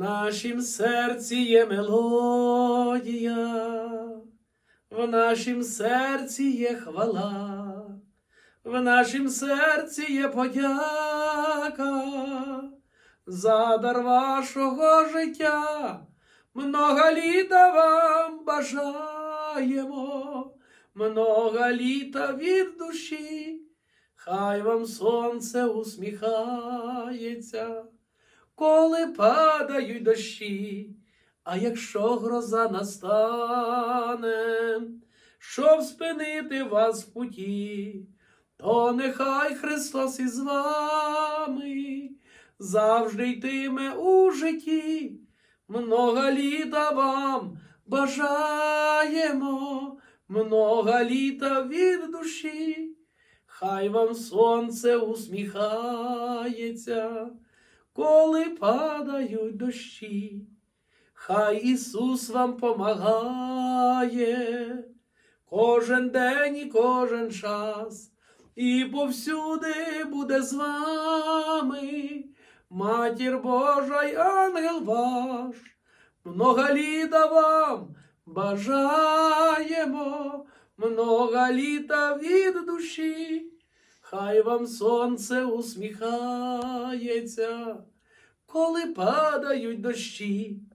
нашім серці є мелодія, в нашім серці є хвала, в нашім серці є подяка за дар вашого життя. Много літа вам бажаємо, много літа від душі, хай вам сонце усміхається, коли падають дощі, а якщо гроза настане, щоб спинити вас в путі, то нехай Христос із вами завжди йтиме у житті. Много літа вам бажаємо, много літа від душі, хай вам сонце усміхається, коли падають дощі, хай Ісус вам помагає кожен день і кожен час, і повсюди буде з вами. Матір Божа й ангел ваш, много літа вам бажаємо, много літа від душі, хай вам сонце усміхається, коли падають дощі.